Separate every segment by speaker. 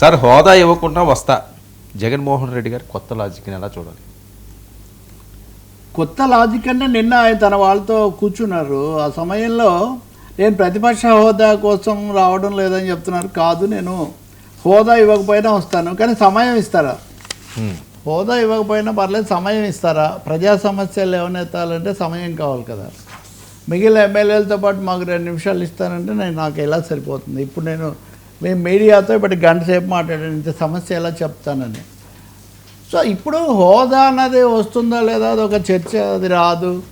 Speaker 1: Sir హోదా ఇవ్వకుండా వస్తా. జగన్మోహన్ రెడ్డి గారి కొత్త లాజిక్ని ఎలా చూడాలి?
Speaker 2: కొత్త లాజిక్ అంటే నిన్న ఆయన తన వాళ్ళతో కూర్చున్నారు. ఆ సమయంలో నేను ప్రతిపక్ష హోదా కోసం రావడం లేదని చెప్తున్నారు. కాదు నేను హోదా ఇవ్వకపోయినా వస్తాను. కానీ సమయం ఇస్తారా. హోదా ఇవ్వకపోయినా పర్లేదు సమయం ఇస్తారా? ప్రజా సమస్యలు లేవనెత్తాలంటే సమయం కావాలి కదా. మిగిలిన ఎమ్మెల్యేలతో పాటు మాకు రెండు నిమిషాలు ఇస్తానంటే నేను నాకు ఎలా సరిపోతుంది? ఇప్పుడు నేను మేము మీడియాతో ఇప్పటి గంట సేపు మాట్లాడాను ఇంత సమస్య ఎలా చెప్తానని. సో ఇప్పుడు హోదా అన్నది వస్తుందా లేదా అది ఒక చర్చ అది రాదు.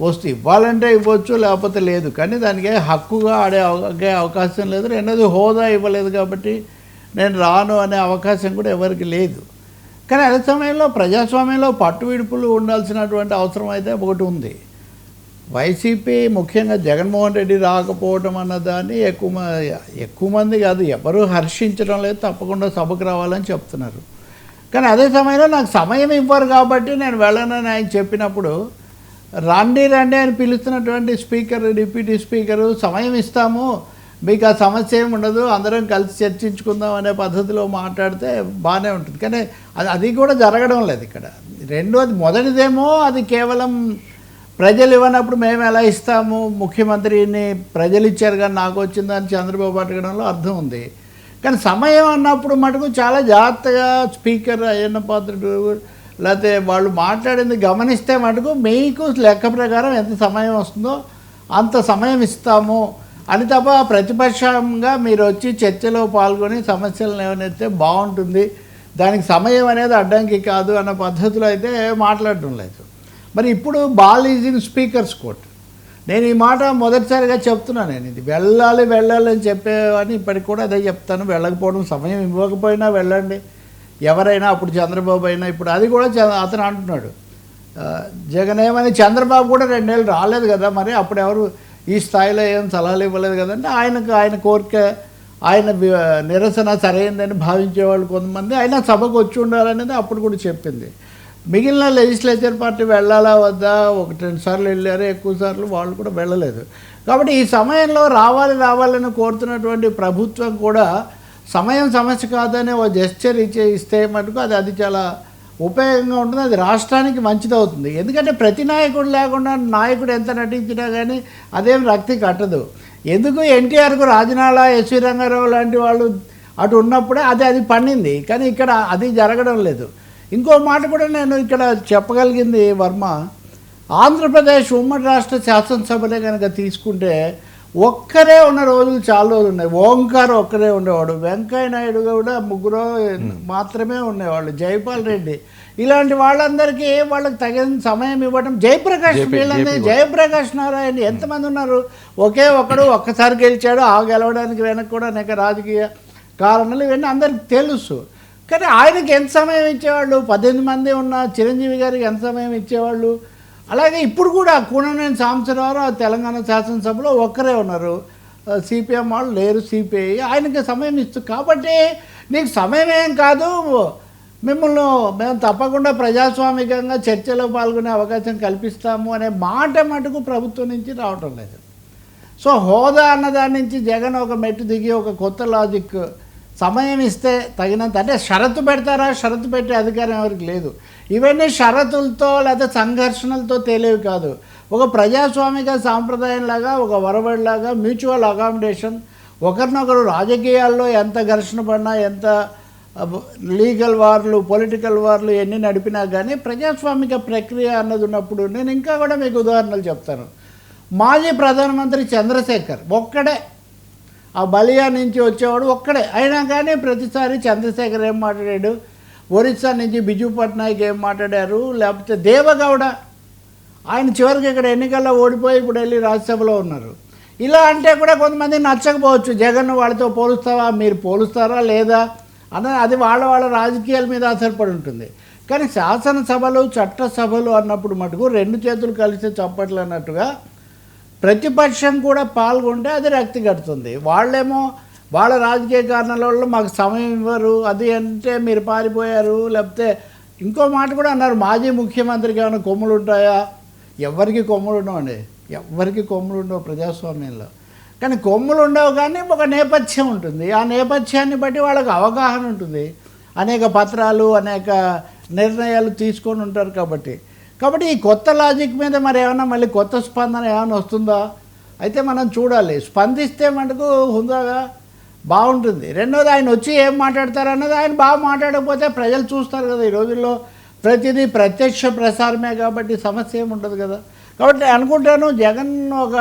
Speaker 2: వస్తు ఇవ్వాలంటే ఇవ్వచ్చు లేకపోతే లేదు. కానీ దానికి హక్కుగా ఆడే అవ- ఆడే అవకాశం లేదు. రెండోది హోదా ఇవ్వలేదు కాబట్టి నేను రాను అనే అవకాశం కూడా ఎవరికి లేదు. కానీ అదే సమయంలో ప్రజాస్వామ్యంలో పట్టు విడుపులు ఉండాల్సినటువంటి అవసరం అయితే ఒకటి ఉంది. వైసీపీ ముఖ్యంగా జగన్మోహన్ రెడ్డి రాకపోవడం అన్నదాన్ని ఎక్కువ మ- ఎక్కువ మంది కాదు ఎవరు హర్షించడం లేదు తప్పకుండా సభకు రావాలని చెప్తున్నారు. కానీ అదే సమయంలో నాకు సమయం ఇవ్వరు కాబట్టి నేను వెళ్ళనని ఆయన చెప్పినప్పుడు రండి రండి అని పిలుస్తున్నటువంటి స్పీకర్ డిప్యూటీ స్పీకరు సమయం ఇస్తాము మీకు ఆ సమస్య ఏమి ఉండదు అందరం కలిసి చర్చించుకుందాం అనే పద్ధతిలో మాట్లాడితే బాగానే ఉంటుంది. కానీ అది అది కూడా జరగడం లేదు ఇక్కడ. రెండోది మొదటిదేమో అది కేవలం ప్రజలు ఇవ్వనప్పుడు మేము ఎలా ఇస్తాము? ముఖ్యమంత్రిని ప్రజలు ఇచ్చారు కానీ నాకు వచ్చిందని చంద్రబాబు అడగడంలో అర్థం ఉంది. కానీ సమయం అన్నప్పుడు మటుకు చాలా జాగ్రత్తగా స్పీకర్ అయ్యన్న పాత్రుడు లేకపోతే వాళ్ళు మాట్లాడింది గమనిస్తే మటుకు మీకు లెక్క ప్రకారం ఎంత సమయం వస్తుందో అంత సమయం ఇస్తాము. అని తప్ప ప్రతిపక్షంగా మీరు వచ్చి చర్చలో పాల్గొని సమస్యలను ఏమైతే బాగుంటుంది దానికి సమయం అనేది అడ్డంకి కాదు అన్న పద్ధతిలో అయితే మాట్లాడటం లేదు. మరి ఇప్పుడు ball is in speaker's court. నేను ఈ మాట మొదటిసారిగా చెప్తున్నాను నేను. ఇది వెళ్ళాలి వెళ్ళాలి అని చెప్పేవాని ఇప్పటికి కూడా అదే చెప్తాను. వెళ్ళకపోవడం సమయం ఇవ్వకపోయినా వెళ్ళండి. ఎవరైనా అప్పుడు చంద్రబాబు అయినా ఇప్పుడు అది కూడా చ- అతను అంటున్నాడు. జగన్ ఏమని చంద్రబాబు కూడా రెండేళ్ళు రాలేదు కదా మరి అప్పుడు ఎవరు ఈ స్థాయిలో ఏం సలహాలు ఇవ్వలేదు కదంటే ఆయనకు ఆయన కోరిక ఆయన నిరసన సరైందని భావించేవాళ్ళు కొంతమంది. ఆయన సభకు వచ్చి ఉండాలనేది అప్పుడు కూడా చెప్పింది. మిగిలిన లెజిస్లేచర్ పార్టీ వెళ్ళాలా వద్దా? ఒకటి రెండు సార్లు వెళ్ళారు? ఎక్కువ సార్లు వాళ్ళు కూడా వెళ్ళలేదు. కాబట్టి ఈ సమయంలో రావాలి రావాలని కోరుతున్నటువంటి ప్రభుత్వం కూడా సమయం సమస్య కాదనే ఒక జెస్చర్ ఇచ్చే ఇస్తే మటుకు అది అది చాలా ఉపయోగంగా ఉంటుంది. అది రాష్ట్రానికి మంచిది అవుతుంది. ఎందుకంటే ప్రతి నాయకుడు లేకుండా నాయకుడు ఎంత నటించినా కానీ అదేం రక్తి కట్టదు. ఎందుకు ఎన్టీఆర్కు రాజనాళ ఎస్వి రంగారావు లాంటి వాళ్ళు అటు ఉన్నప్పుడే అది అది పండింది. కానీ ఇక్కడ అది జరగడం లేదు. ఇంకో మాట కూడా నేను ఇక్కడ చెప్పగలిగింది వర్మ. ఆంధ్రప్రదేశ్ ఉమ్మడి రాష్ట్ర శాసనసభనే కనుక తీసుకుంటే ఒక్కరే ఉన్న రోజులు చాలా రోజులు ఉన్నాయి. ఓంకార్ ఒక్కరే ఉండేవాడు. వెంకయ్య నాయుడు కూడా ముగ్గురు మాత్రమే ఉండేవాళ్ళు. జైపాల్ రెడ్డి. ఇలాంటి వాళ్ళందరికీ వాళ్ళకి తగిన సమయం ఇవ్వడం జయప్రకాష్ వీళ్ళందరూ జయప్రకాష్. నారాయణ ఎంతమంది ఉన్నారు? ఒకే ఒకడు ఒక్కసారి గెలిచాడు. ఆ గెలవడానికి వెనక కూడా అనేక రాజకీయ కారణాలు ఇవన్నీ అందరికి తెలుసు. కానీ ఆయనకి ఎంత సమయం ఇచ్చేవాళ్ళు? పద్దెనిమిది మంది ఉన్న చిరంజీవి గారికి ఎంత సమయం ఇచ్చేవాళ్ళు? అలాగే ఇప్పుడు కూడా కూననేని సాంబశివరావు తెలంగాణ శాసనసభలో ఒక్కరే ఉన్నారు. సిపిఎం వాళ్ళు లేరు సిపిఐ. ఆయనకి సమయం ఇస్తూ కాబట్టి నీకు సమయం ఏం కాదు. మిమ్మల్ని మేము తప్పకుండా ప్రజాస్వామికంగా చర్చలో పాల్గొనే అవకాశం కల్పిస్తాము అనే మాట మటుకు ప్రభుత్వం నుంచి రావటం లేదు. సో హోదా అన్నదాని నుంచి జగన్ ఒక మెట్టు దిగి ఒక కొత్త లాజిక్ సమయం ఇస్తే తగినంత అంటే షరతు పెడతారా? షరతు పెట్టే అధికారం ఎవరికి లేదు. ఇవన్నీ షరతులతో లేదా సంఘర్షణలతో తేలేవి కాదు. ఒక ప్రజాస్వామిక సాంప్రదాయంలాగా ఒక వరవడిలాగా మ్యూచువల్ అకామిడేషన్ ఒకరినొకరు రాజకీయాల్లో ఎంత ఘర్షణ పడినా ఎంత లీగల్ వార్లు పొలిటికల్ వార్లు ఎన్ని నడిపినా కానీ ప్రజాస్వామిక ప్రక్రియ అన్నది ఉన్నప్పుడు నేను ఇంకా కూడా మీకు ఉదాహరణలు చెప్తాను. మాజీ ప్రధానమంత్రి చంద్రశేఖర్ ఒక్కడే ఆ బలియా నుంచి వచ్చేవాడు ఒక్కడే. అయినా కానీ ప్రతిసారి చంద్రశేఖర్ ఏం మాట్లాడాడు? ఒరిస్సా నుంచి బిజు పట్నాయక్ ఏం మాట్లాడారు? లేకపోతే దేవగౌడ? ఆయన చివరికి ఇక్కడ ఎన్నికల్లో ఓడిపోయి ఇప్పుడు వెళ్ళి రాజ్యసభలో ఉన్నారు. ఇలా అంటే కూడా కొంతమంది నచ్చకపోవచ్చు. జగన్ వాళ్ళతో పోలుస్తావా? మీరు పోలుస్తారా లేదా? అన్న అది వాళ్ళ వాళ్ళ రాజకీయాల మీద ఆధారపడి ఉంటుంది. కానీ శాసనసభలు చట్టసభలు అన్నప్పుడు మటుకు రెండు చేతులు కలిసి చప్పట్లు అన్నట్టుగా ప్రతిపక్షం కూడా పాల్గొంటే అది రక్తి కడుతుంది. వాళ్ళేమో వాళ్ళ రాజకీయ కారణాల వల్ల మాకు సమయం ఇవ్వరు అది అంటే మీరు పారిపోయారు లేకపోతే ఇంకో మాట కూడా అన్నారు. మాజీ ముఖ్యమంత్రికి ఏమైనా కొమ్ములు ఉంటాయా? ఎవరికి కొమ్ములు ఉండవండి ఎవరికి కొమ్ములు ఉండవు ప్రజాస్వామ్యంలో. కానీ కొమ్ములు ఉండవు కానీ ఒక నేపథ్యం ఉంటుంది. ఆ నేపథ్యాన్ని బట్టి వాళ్ళకి అవగాహన ఉంటుంది. అనేక పత్రాలు అనేక నిర్ణయాలు తీసుకొని ఉంటారు కాబట్టి. కాబట్టి ఈ కొత్త లాజిక్ మీద మరి ఏమైనా మళ్ళీ కొత్త స్పందన ఏమైనా వస్తుందా? అయితే మనం చూడాలి. స్పందిస్తే మటుకు హుందాగా బాగుంటుంది. రెండోది ఆయన వచ్చి ఏం మాట్లాడతారు అన్నది ఆయన బాగా మాట్లాడకపోతే ప్రజలు చూస్తారు కదా ఈ రోజుల్లో. ప్రతిదీ ప్రత్యక్ష ప్రసారమే కాబట్టి సమస్య ఏమి ఉండదు కదా. కాబట్టి అనుకుంటాను జగన్ ఒక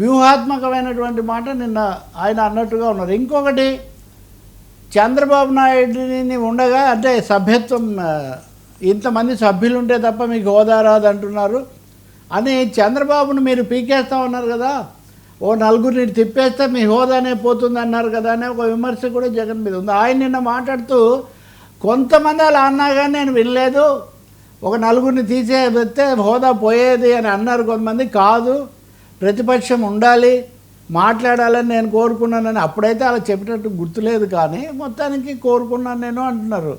Speaker 2: వ్యూహాత్మకమైనటువంటి మాట నిన్న ఆయన అన్నట్టుగా ఉన్నారు. ఇంకొకటి చంద్రబాబు నాయుడిని ఉండగా అంటే సభ్యత్వం ఇంతమంది సభ్యులు ఉంటే తప్ప మీకు హోదా రాదు అంటున్నారు అని చంద్రబాబును మీరు పీకేస్తా ఉన్నారు కదా. ఓ నలుగురిని తిప్పేస్తే మీ హోదానే పోతుంది అన్నారు కదా అనే ఒక విమర్శ కూడా జగన్ మీద ఉంది. ఆయన నిన్న మాట్లాడుతూ కొంతమంది అలా అన్నా కానీ నేను వినలేదు. ఒక నలుగురిని తీసే పెడితే హోదా పోయేది అని అన్నారు కొంతమంది. కాదు ప్రతిపక్షం ఉండాలి మాట్లాడాలని నేను కోరుకున్నానని అప్పుడైతే అలా చెప్పినట్టు గుర్తులేదు కానీ మొత్తానికి కోరుకున్నాను నేను అంటున్నారు.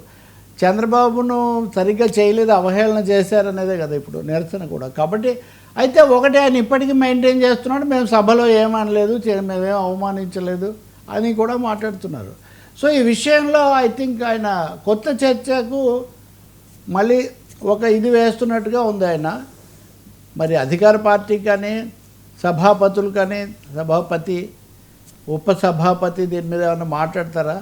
Speaker 2: చంద్రబాబును సరిగ్గా చేయలేదు అవహేళన చేశారనేదే కదా ఇప్పుడు నిరసన కూడా. కాబట్టి అయితే ఒకటి ఆయన ఇప్పటికీ మెయింటైన్ చేస్తున్నాడు మేము సభలో ఏమనలేదు మేమేం అవమానించలేదు అని కూడా మాట్లాడుతున్నారు. సో ఈ విషయంలో ఐ థింక్ ఆయన కొత్త చర్చకు మళ్ళీ ఒక ఇది వేస్తున్నట్టుగా ఉంది ఆయన. మరి అధికార పార్టీ కానీ సభాపతులు కానీ సభాపతి ఉపసభాపతి దీని మీద ఏమైనా మాట్లాడతారా?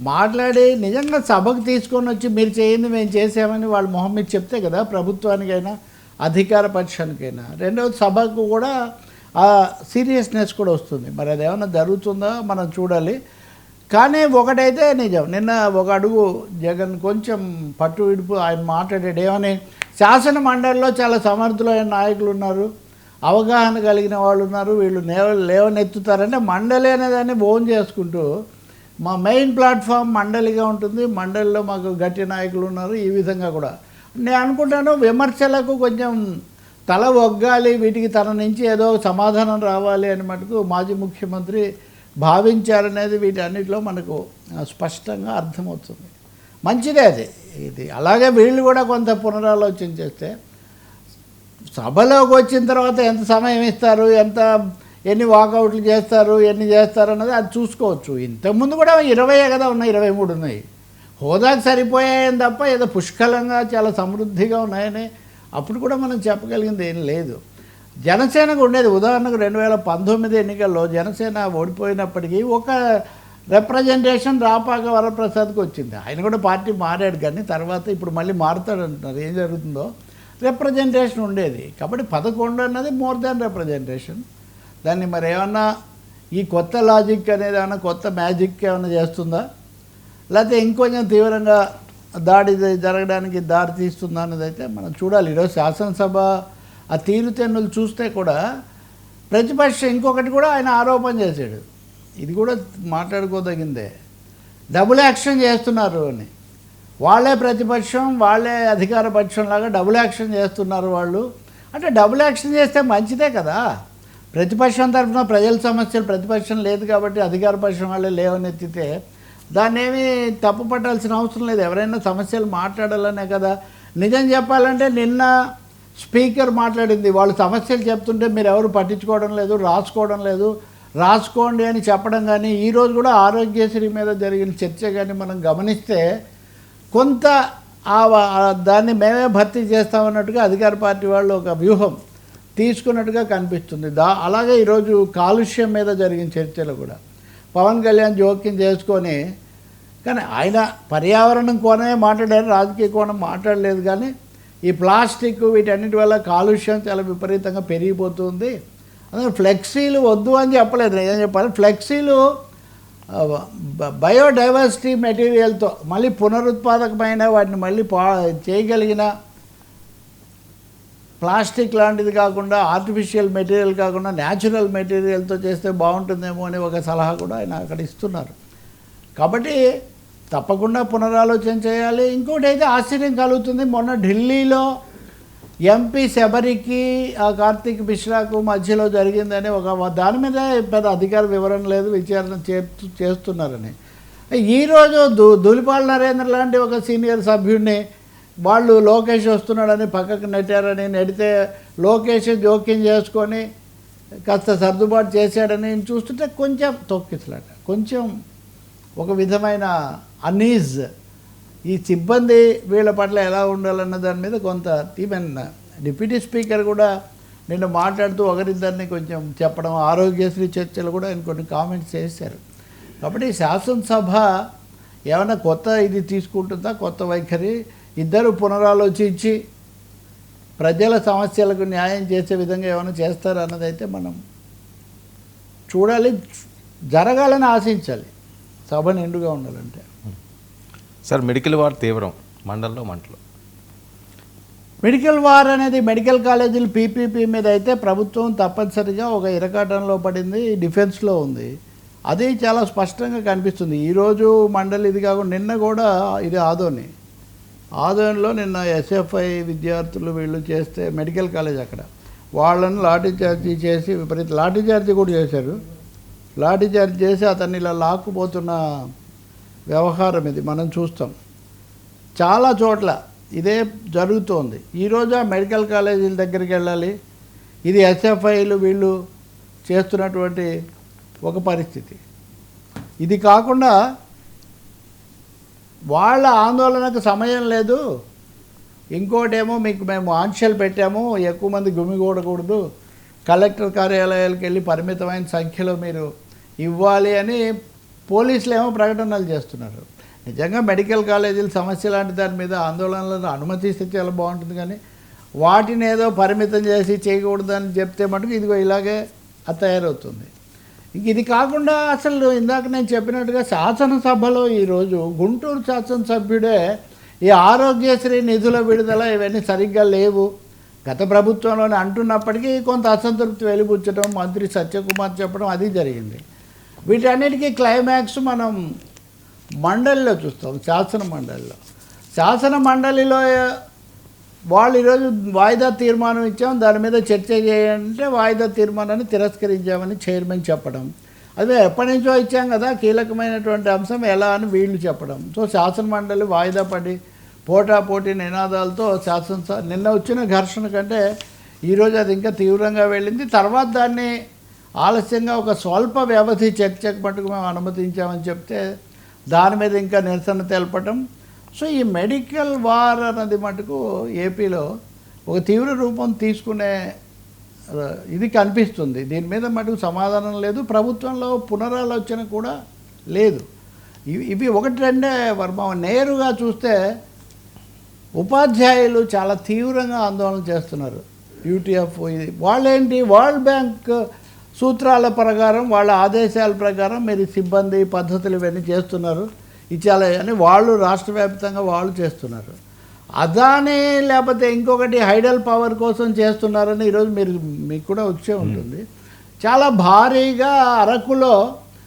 Speaker 2: మాట్లాడి నిజంగా సభకు తీసుకొని వచ్చి మీరు చేయండి మేము చేసామని వాళ్ళు మొహం మీద చెప్తే కదా ప్రభుత్వానికైనా అధికార పక్షానికైనా. రెండవది సభకు కూడా ఆ సీరియస్నెస్ కూడా వస్తుంది. మరి అది ఏమైనా మనం చూడాలి. కానీ ఒకటైతే నిజం. నిన్న ఒక అడుగు జగన్ కొంచెం పట్టు విడుపు ఆయన మాట్లాడాడు. ఏమని? శాసన మండలిలో చాలా సమర్థులైన నాయకులు ఉన్నారు. అవగాహన కలిగిన వాళ్ళు ఉన్నారు. వీళ్ళు లేవ లేవనెత్తుతారంటే మండలి అనేదాన్ని భోజనం చేసుకుంటూ మా మెయిన్ ప్లాట్ఫామ్ మండలిగా ఉంటుంది. మండలిలో మాకు గట్టి నాయకులు ఉన్నారు. ఈ విధంగా కూడా. నేను అనుకుంటాను విమర్శలకు కొంచెం తల ఒగ్గాలి వీటికి తన నుంచి ఏదో సమాధానం రావాలి అని మటుకు మాజీ ముఖ్యమంత్రి భావించారనేది వీటన్నిటిలో మనకు స్పష్టంగా అర్థమవుతుంది. మంచిదే అది. ఇది అలాగే వీళ్ళు కూడా కొంత పునరాలోచన చేస్తే సభలోకి వచ్చిన తర్వాత ఎంత సమయం ఇస్తారు ఎంత ఎన్ని వాకౌట్లు చేస్తారు ఎన్ని చేస్తారు అన్నది అది చూసుకోవచ్చు. ఇంతకుముందు కూడా ఇరవై కదా ఉన్నాయి ఇరవై మూడు ఉన్నాయి. హోదాకు సరిపోయాయని తప్ప ఏదో పుష్కలంగా చాలా సమృద్ధిగా ఉన్నాయని అప్పుడు కూడా మనం చెప్పగలిగింది ఏం లేదు. జనసేనకు ఉండేది ఉదాహరణకు రెండు వేల పంతొమ్మిది ఎన్నికల్లో జనసేన ఓడిపోయినప్పటికీ ఒక రిప్రజెంటేషన్ రాపాక వరప్రసాద్కి వచ్చింది. ఆయన కూడా పార్టీ మారాడు కానీ తర్వాత ఇప్పుడు మళ్ళీ మారుతాడు అంటున్నారు. ఏం జరుగుతుందో? రిప్రజెంటేషన్ ఉండేది. కాబట్టి పదకొండు అన్నది మోర్ దాన్ రిప్రజెంటేషన్ దాన్ని మరి ఏమన్నా ఈ కొత్త లాజిక్ అనేది ఏమైనా కొత్త మ్యాజిక్ ఏమైనా చేస్తుందా? లేకపోతే ఇంకొంచెం తీవ్రంగా దాడి జరగడానికి దారి తీస్తుందా అనేది అయితే మనం చూడాలి. ఈరోజు శాసనసభ ఆ తీరుతెన్నులు చూస్తే కూడా ప్రతిపక్షం ఇంకొకటి కూడా ఆయన ఆరోపణ చేశాడు. ఇది కూడా మాట్లాడుకోదగిందే. డబుల్ యాక్షన్ చేస్తున్నారు అని. వాళ్ళే ప్రతిపక్షం వాళ్ళే అధికార పక్షంలాగా డబుల్ యాక్షన్ చేస్తున్నారు వాళ్ళు. అంటే డబుల్ యాక్షన్ చేస్తే మంచిదే కదా. ప్రతిపక్షం తరఫున ప్రజల సమస్యలు ప్రతిపక్షం లేదు కాబట్టి అధికార పక్షం వాళ్ళే లేవనెత్తితే దాన్ని ఏమీ తప్పు పట్టాల్సిన అవసరం లేదు. ఎవరైనా సమస్యలు మాట్లాడాలనే కదా. నిజం చెప్పాలంటే నిన్న స్పీకర్ మాట్లాడింది వాళ్ళు సమస్యలు చెప్తుంటే మీరు ఎవరు పట్టించుకోవడం లేదు రాసుకోవడం లేదు. రాసుకోండి అని చెప్పడం కానీ ఈరోజు కూడా ఆరోగ్యశ్రీ మీద జరిగిన చర్చ కానీ మనం గమనిస్తే కొంత ఆ దాన్ని మేమే భర్తీ చేస్తామన్నట్టుగా అధికార పార్టీ వాళ్ళు ఒక వ్యూహం. తీసుకున్నట్టుగా కనిపిస్తుంది. దా అలాగే ఈరోజు కాలుష్యం మీద జరిగిన చర్చలు కూడా. పవన్ కళ్యాణ్ జోక్యం చేసుకొని కానీ ఆయన పర్యావరణం కోణమే మాట్లాడారు రాజకీయ కోణం మాట్లాడలేదు కానీ ఈ ప్లాస్టిక్ వీటన్నిటి వల్ల కాలుష్యం చాలా విపరీతంగా పెరిగిపోతుంది. అందుకే ఫ్లెక్సీలు వద్దు అని చెప్పలేదు. ఏం చెప్పాలి? ఫ్లెక్సీలు బయోడైవర్సిటీ మెటీరియల్తో మళ్ళీ పునరుత్పాదకమైన వాటిని మళ్ళీ పా చేయగలిగిన ప్లాస్టిక్ లాంటిది కాకుండా ఆర్టిఫిషియల్ మెటీరియల్ కాకుండా న్యాచురల్ మెటీరియల్తో చేస్తే బాగుంటుందేమో అని ఒక సలహా కూడా ఆయన అక్కడ ఇస్తున్నారు. కాబట్టి తప్పకుండా పునరాలోచన చేయాలి. ఇంకోటి అయితే ఆశ్చర్యం కలుగుతుంది. మొన్న ఢిల్లీలో ఎంపీ శబరికి ఆ కార్తీక్ మిశ్రాకు మధ్యలో జరిగిందని ఒక దాని మీద పెద్ద అధికార వివరణ లేదు విచారణ చేస్తున్నారని. ఈరోజు దు దులిపాల నరేంద్ర లాంటి ఒక సీనియర్ సభ్యుడిని వాళ్ళు లోకేష్ వస్తున్నాడని పక్కకు నెట్టారని నెడితే లోకేష్ జోక్యం చేసుకొని కాస్త సర్దుబాటు చేశాడని నేను చూస్తుంటే కొంచెం తొక్కిసలాట. కొంచెం ఒక విధమైన అనీజ్. ఈ సిబ్బంది వీళ్ళ పట్ల ఎలా ఉండాలన్న దాని మీద కొంత ఈవెన్ డిప్యూటీ స్పీకర్ కూడా నిన్న మాట్లాడుతూ ఒకరిద్దరిని కొంచెం చెప్పడం ఆరోగ్యశ్రీ చర్చలు కూడా ఆయన కొన్ని కామెంట్స్ చేశారు. కాబట్టి శాసనసభ ఏమైనా కొత్త ఇది తీసుకుంటుందా? కొత్త వైఖరి? ఇద్దరు పునరాలోచించి ప్రజల సమస్యలకు న్యాయం చేసే విధంగా ఏమైనా చేస్తారా అన్నది అయితే మనం చూడాలి జరగాలని ఆశించాలి. సభ నిండుగా ఉండాలంటే.
Speaker 1: సార్ మెడికల్ వార్ తీవ్రం మండల్లో మంటలు.
Speaker 2: మెడికల్ వార్ అనేది మెడికల్ కాలేజీలు పీపీపీ మీద అయితే ప్రభుత్వం తప్పనిసరిగా ఒక ఇరకాటంలో పడింది డిఫెన్స్లో ఉంది. అది చాలా స్పష్టంగా కనిపిస్తుంది. ఈరోజు మండలి ఇది కాకుండా నిన్న కూడా ఇది ఆదోని. ఆదోనిలో నిన్న ఎస్ఎఫ్ఐ విద్యార్థులు వీళ్ళు చేస్తే మెడికల్ కాలేజ్ అక్కడ. వాళ్ళని లాఠీ చార్జీ చేసి విపరీత లాఠీ చార్జీ కూడా చేశారు. లాఠీ చార్జీ చేసి అతన్ని ఇలా లాక్కుపోతున్న వ్యవహారం ఇది మనం చూస్తాం. చాలా చోట్ల ఇదే జరుగుతోంది. ఈరోజు ఆ మెడికల్ కాలేజీల దగ్గరికి వెళ్ళాలి. ఇది ఎస్ఎఫ్ఐలు వీళ్ళు చేస్తున్నటువంటి ఒక పరిస్థితి. ఇది కాకుండా వాళ్ళ ఆందోళనకు సమయం లేదు. ఇంకోటేమో మీకు మేము ఆంక్షలు పెట్టాము ఎక్కువ మంది గుమిగూడకూడదు కలెక్టర్ కార్యాలయాలకు వెళ్ళి పరిమితమైన సంఖ్యలో మీరు ఇవ్వాలి అని పోలీసులు ఏమో ప్రకటనలు చేస్తున్నారు. నిజంగా మెడికల్ కాలేజీల సమస్య లాంటి దాని మీద ఆందోళనలను అనుమతిస్తే చాలా బాగుంటుంది కానీ వాటిని ఏదో పరిమితం చేసి చేయకూడదని చెప్తే మటుకు ఇదిగో ఇలాగే తయారవుతుంది. ఇది కాకుండా అసలు ఇందాక నేను చెప్పినట్టుగా శాసనసభలో ఈరోజు గుంటూరు శాసనసభ్యుడే ఈ ఆరోగ్యశ్రీ నిధుల విడుదల ఇవన్నీ సరిగ్గా లేవు. గత ప్రభుత్వంలోనే అంటున్నప్పటికీ కొంత అసంతృప్తి వెలిబుచ్చడం మంత్రి సత్యకుమార్ చెప్పడం అది జరిగింది. వీటన్నిటికీ క్లైమాక్స్ మనం మండలిలో చూస్తాం శాసన మండలిలో. శాసన మండలిలో వాళ్ళు ఈరోజు వాయిదా తీర్మానం ఇచ్చాం దాని మీద చర్చ చేయాలంటే వాయిదా తీర్మానాన్ని తిరస్కరించామని చైర్మన్ చెప్పడం. అదే ఎప్పటి నుంచో ఇచ్చాం కదా కీలకమైనటువంటి అంశం ఎలా అని వీళ్ళు చెప్పడం. సో శాసన మండలి వాయిదా పడి పోటాపోటీ నినాదాలతో శాసనసభ నిన్న వచ్చిన ఘర్షణ కంటే ఈరోజు అది ఇంకా తీవ్రంగా వెళ్ళింది. తర్వాత దాన్ని ఆలస్యంగా ఒక స్వల్ప వ్యవధి చర్చకు మటుకు మేము అనుమతించామని చెప్తే దాని మీద ఇంకా నిరసన తెలపటం సో ఈ మెడికల్ వార్ అన్నది మటుకు ఏపీలో ఒక తీవ్ర రూపం తీసుకునే ఇది కనిపిస్తుంది. దీని మీద మటుకు సమాధానం లేదు. ప్రభుత్వంలో పునరాలోచన కూడా లేదు. ఇవి ఇవి ఒకటి రెండే వర్మ. నేరుగా చూస్తే ఉపాధ్యాయులు చాలా తీవ్రంగా ఆందోళన చేస్తున్నారు. యూటీఎఫ్ ఇది. వాళ్ళేంటి? వరల్డ్ బ్యాంక్ సూత్రాల ప్రకారం వాళ్ళ ఆదేశాల ప్రకారం మీరు సిబ్బంది పద్ధతులు ఇవన్నీ చేస్తున్నారు. ఇచ్చాలి అని వాళ్ళు రాష్ట్ర వ్యాప్తంగా వాళ్ళు చేస్తున్నారు. అదాని లేకపోతే ఇంకొకటి హైడల్ పవర్ కోసం చేస్తున్నారని ఈరోజు మీరు మీకు కూడా వచ్చే ఉంటుంది. చాలా భారీగా అరకులో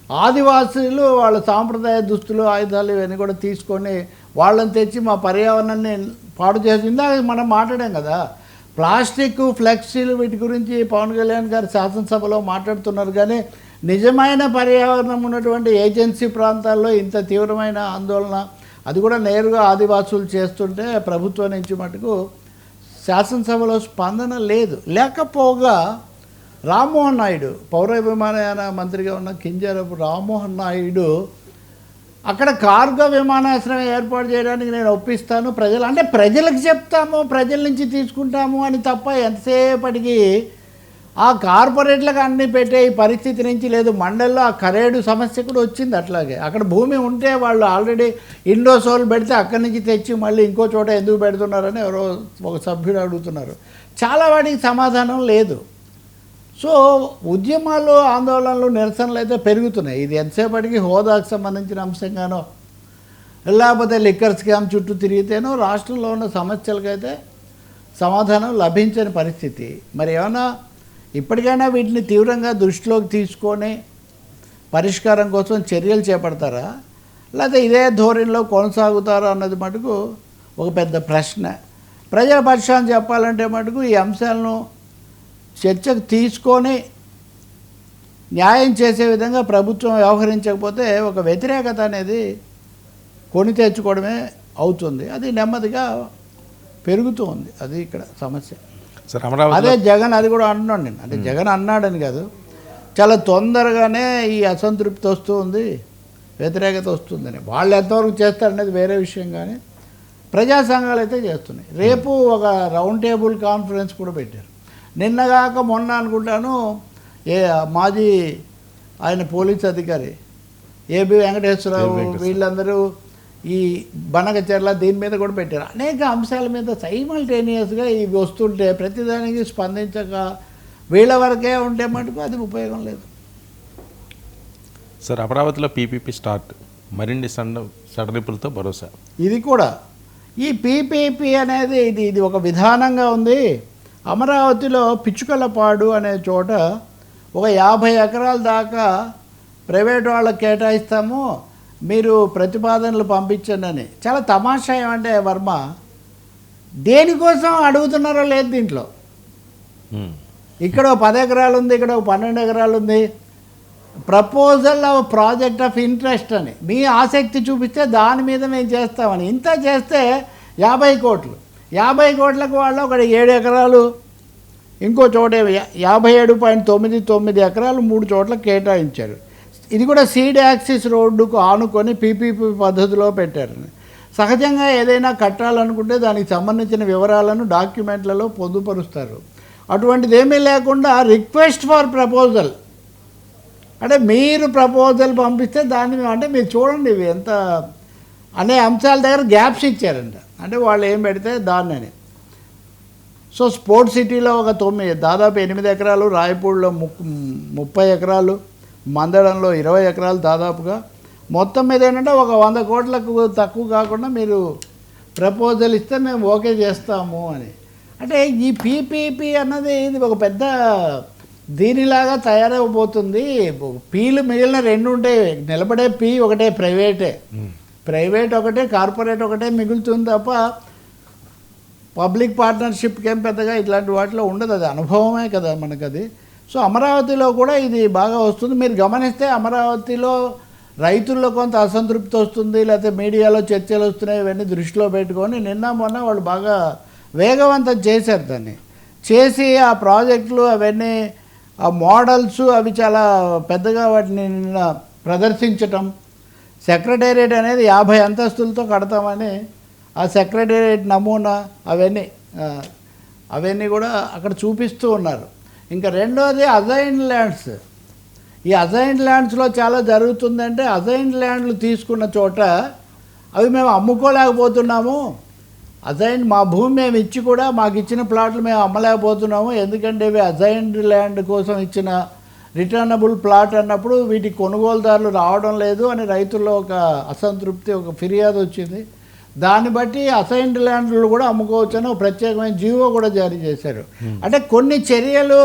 Speaker 2: ఆదివాసీలు వాళ్ళ సాంప్రదాయ దుస్తులు ఆయుధాలు ఇవన్నీ కూడా తీసుకొని వాళ్ళని తెచ్చి మా పర్యావరణాన్ని పాడు చేసి ఇందాక మనం మాట్లాడాం కదా ప్లాస్టిక్ ఫ్లెక్సీలు వీటి గురించి పవన్ కళ్యాణ్ గారు శాసనసభలో మాట్లాడుతున్నారు. కానీ నిజమైన పర్యావరణం ఉన్నటువంటి ఏజెన్సీ ప్రాంతాల్లో ఇంత తీవ్రమైన ఆందోళన అది కూడా నేరుగా ఆదివాసులు చేస్తుంటే ప్రభుత్వం నుంచి మటుకు శాసనసభలో స్పందన లేదు. లేకపోగా రామ్మోహన్ నాయుడు పౌర విమానయాన మంత్రిగా ఉన్న కింజరపు రామ్మోహన్ నాయుడు అక్కడ కార్గో విమానాశ్రయం ఏర్పాటు చేయడానికి నేను ఒప్పిస్తాను. ప్రజలు అంటే ప్రజలకు చెప్తాము ప్రజల నుంచి తీసుకుంటాము అని తప్ప ఎంతసేపటికి ఆ కార్పొరేట్లకు అన్ని పెట్టే ఈ పరిస్థితి నుంచి లేదు. మండల్లో ఆ కరేడు సమస్య కూడా వచ్చింది అట్లాగే. అక్కడ భూమి ఉంటే వాళ్ళు ఆల్రెడీ ఇండోసోల్ పెడితే అక్కడి నుంచి తెచ్చి మళ్ళీ ఇంకో చోట ఎందుకు పెడుతున్నారని ఎవరో ఒక సభ్యుడు అడుగుతున్నారు. చాలా వాటికి సమాధానం లేదు. సో ఉద్యమాలు ఆందోళనలు నిరసనలు అయితే పెరుగుతున్నాయి. ఇది ఎంతసేపటికి హోదాకు సంబంధించిన అంశంగానో లేకపోతే లిక్కర్ స్కామ్ చుట్టూ తిరిగితేనో రాష్ట్రంలో ఉన్న సమస్యలకైతే సమాధానం లభించని పరిస్థితి. మరి ఏమైనా ఇప్పటికైనా వీటిని తీవ్రంగా దృష్టిలోకి తీసుకొని పరిష్కారం కోసం చర్యలు చేపడతారా? లేకపోతే ఇదే ధోరణిలో కొనసాగుతారా అన్నది మటుకు ఒక పెద్ద ప్రశ్న. ప్రజల పక్షాన్ని చెప్పాలంటే మటుకు ఈ అంశాలను చర్చకు తీసుకొని న్యాయం చేసే విధంగా ప్రభుత్వం వ్యవహరించకపోతే ఒక వ్యతిరేకత అనేది కొని తెచ్చుకోవడమే అవుతుంది. అది నెమ్మదిగా పెరుగుతూ ఉంది. అది ఇక్కడ సమస్య.
Speaker 1: సార్ అమరావతి
Speaker 2: అదే జగన్ అది కూడా అంటున్నాను నేను. అంటే జగన్ అన్నాడని కాదు. చాలా తొందరగానే ఈ అసంతృప్తి వస్తూ ఉంది వ్యతిరేకత వస్తుందని వాళ్ళు ఎంతవరకు చేస్తారనేది వేరే విషయం కానీ ప్రజా సంఘాలు అయితే చేస్తున్నాయి. రేపు ఒక రౌండ్ టేబుల్ కాన్ఫరెన్స్ కూడా పెట్టారు. నిన్నగాక మొన్న అనుకుంటాను ఏ మాజీ ఆయన పోలీస్ అధికారి ఏబి. వెంకటేశ్వరరావు. వీళ్ళందరూ ఈ బనకచెర్ల దీని మీద కూడా పెట్టారు. అనేక అంశాల మీద సైమల్టేనియస్గా ఇవి వస్తుంటే ప్రతిదానికి స్పందించక వీళ్ళ వరకే ఉంటే మటుకు అది ఉపయోగం లేదు.
Speaker 1: సార్ అమరావతిలో పీపీపీ స్టార్ట్. మరిన్ని సన్న సడలింపులతో భరోసా.
Speaker 2: ఇది కూడా. ఈ పీపీపీ అనేది ఇది ఇది ఒక విధానంగా ఉంది. అమరావతిలో పిచ్చుకలపాడు అనే చోట ఒక యాభై ఎకరాల దాకా ప్రైవేట్ వాళ్ళకి కేటాయిస్తాము. మీరు ప్రతిపాదనలు పంపించండి అని. చాలా తమాషా ఏమంటే వర్మ దేనికోసం అడుగుతున్నారో లేదు దీంట్లో. ఇక్కడ ఒక పది ఎకరాలు ఉంది ఇక్కడ ఒక పన్నెండు ఎకరాలు ఉంది proposal of project of interest అని. మీ ఆసక్తి చూపిస్తే దాని మీద మేము చేస్తామని. ఇంత చేస్తే యాభై కోట్లు. యాభై కోట్లకు వాళ్ళు ఒక ఏడు ఎకరాలు ఇంకో చోట యాభై ఏడు పాయింట్ తొమ్మిది తొమ్మిది ఎకరాలు మూడు చోట్ల కేటాయించారు. ఇది కూడా సీడ్ యాక్సిస్ రోడ్డుకు ఆనుకొని పీపీపీ పద్ధతిలో పెట్టారు. సహజంగా ఏదైనా కట్టాలనుకుంటే దానికి సంబంధించిన వివరాలను డాక్యుమెంట్లలో పొందుపరుస్తారు. అటువంటిది ఏమీ లేకుండా రిక్వెస్ట్ ఫర్ ప్రపోజల్. అంటే మీరు ప్రపోజల్ పంపిస్తే దాన్ని అంటే మీరు చూడండి ఇవి ఎంత అనే అంశాల దగ్గర గ్యాప్స్ ఇచ్చారంట. అంటే వాళ్ళు ఏం పెడితే దాన్ని అని సో స్పోర్ట్స్ సిటీలో ఒక తొమ్మిది దాదాపు ఎనిమిది ఎకరాలు రాయపూడిలో ముప్పై ఎకరాలు మందడంలో ఇరవై ఎకరాలు దాదాపుగా. మొత్తం మీద ఏంటంటే ఒక వంద కోట్లకు తక్కువ కాకుండా మీరు ప్రపోజల్ ఇస్తే మేము ఓకే చేస్తాము అని. అంటే ఈ పీపీపీ అన్నది ఇది ఒక పెద్ద దీనిలాగా తయారైపోతుంది పీలు మిగిలిన రెండు ఉంటాయి నిలబడే పీ ఒకటే ప్రైవేటే. ప్రైవేట్ ఒకటే కార్పొరేట్ ఒకటే మిగులుతుంది తప్ప పబ్లిక్ పార్ట్నర్షిప్కి ఏం పెద్దగా ఇట్లాంటి వాటిలో ఉండదు. అది అనుభవమే కదా మనకు అది సో అమరావతిలో కూడా ఇది బాగా వస్తుంది. మీరు గమనిస్తే అమరావతిలో రైతుల్లో కొంత అసంతృప్తి వస్తుంది లేకపోతే మీడియాలో చర్చలు వస్తున్నాయి ఇవన్నీ దృష్టిలో పెట్టుకొని నిన్న మొన్న వాళ్ళు బాగా వేగవంతం చేశారు దాన్ని. చేసి ఆ ప్రాజెక్టులు అవన్నీ ఆ మోడల్స్ అవి చాలా పెద్దగా వాటిని నిన్న ప్రదర్శించటం సెక్రటేరియట్ అనేది యాభై అంతస్తులతో కడతామని ఆ సెక్రటేరియట్ నమూనా అవన్నీ అవన్నీ కూడా అక్కడ చూపిస్తూ ఉన్నారు. ఇంకా రెండోది అజైన్ ల్యాండ్స్. ఈ అజైన్ ల్యాండ్స్లో చాలా జరుగుతుందంటే అజైన్ ల్యాండ్లు తీసుకున్న చోట అవి మేము అమ్ముకోలేకపోతున్నాము. అజైన్ మా భూమి మేము ఇచ్చి కూడా మాకు ఇచ్చిన ప్లాట్లు మేము అమ్మలేకపోతున్నాము. ఎందుకంటే ఇవి అజైన్డ్ ల్యాండ్ కోసం ఇచ్చిన రిటర్నబుల్ ప్లాట్ అన్నప్పుడు వీటికి కొనుగోలుదారులు రావడం లేదు అని రైతుల్లో ఒక అసంతృప్తి ఒక ఫిర్యాదు వచ్చింది. దాన్ని బట్టి అసైన్డ్ ల్యాండ్లు కూడా అమ్ముకోవచ్చు అని ఒక ప్రత్యేకమైన జీవో కూడా జారీ చేశారు. అంటే కొన్ని చర్యలు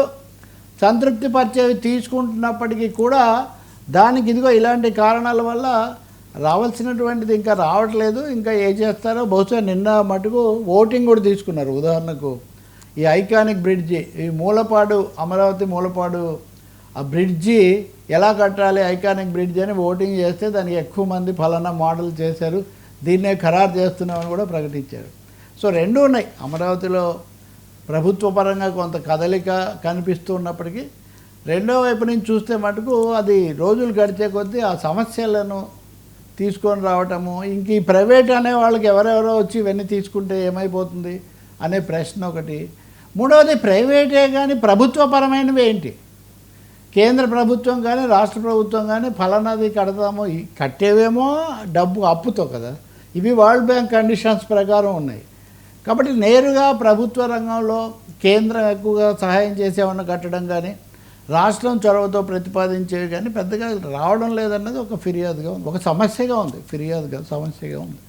Speaker 2: సంతృప్తి పరిచేవి తీసుకుంటున్నప్పటికీ కూడా దానికి ఇదిగో ఇలాంటి కారణాల వల్ల రావాల్సినటువంటిది ఇంకా రావట్లేదు ఇంకా ఏం చేస్తారో బహుశా నిన్న మటుకు ఓటింగ్ కూడా తీసుకున్నారు. ఉదాహరణకు ఈ ఐకానిక్ బ్రిడ్జి ఈ మూలపాడు అమరావతి మూలపాడు ఆ బ్రిడ్జి ఎలా కట్టాలి ఐకానిక్ బ్రిడ్జ్ అని ఓటింగ్ చేస్తే దానికి ఎక్కువ మంది ఫలానా మోడల్ చేశారు దీన్నే ఖరారు చేస్తున్నామని కూడా ప్రకటించారు. సో రెండు ఉన్నాయి. అమరావతిలో ప్రభుత్వ పరంగా కొంత కదలిక కనిపిస్తూ ఉన్నప్పటికీ రెండో వైపు నుంచి చూస్తే మటుకు అది రోజులు గడిచే కొద్దీ ఆ సమస్యలను తీసుకొని రావటము ఇంక ఈ ప్రైవేట్ అనే వాళ్ళకి ఎవరెవరో వచ్చి ఇవన్నీ తీసుకుంటే ఏమైపోతుంది అనే ప్రశ్న ఒకటి. మూడవది ప్రైవేటే కానీ ప్రభుత్వపరమైనవి ఏంటి? కేంద్ర ప్రభుత్వం కానీ రాష్ట్ర ప్రభుత్వం కానీ ఫలానాది కడతాము కట్టేవేమో డబ్బు అప్పుతో కదా. ఇవి వరల్డ్ బ్యాంక్ కండిషన్స్ ప్రకారం ఉన్నాయి. కాబట్టి నేరుగా ప్రభుత్వ రంగంలో కేంద్రం ఎక్కువగా సహాయం చేసేవన్న కట్టడం కానీ రాష్ట్రం చొరవతో ప్రతిపాదించేవి కానీ పెద్దగా రావడం లేదన్నది ఒక ఫిర్యాదుగా ఉంది. ఒక సమస్యగా ఉంది. ఫిర్యాదుగా సమస్యగా ఉంది.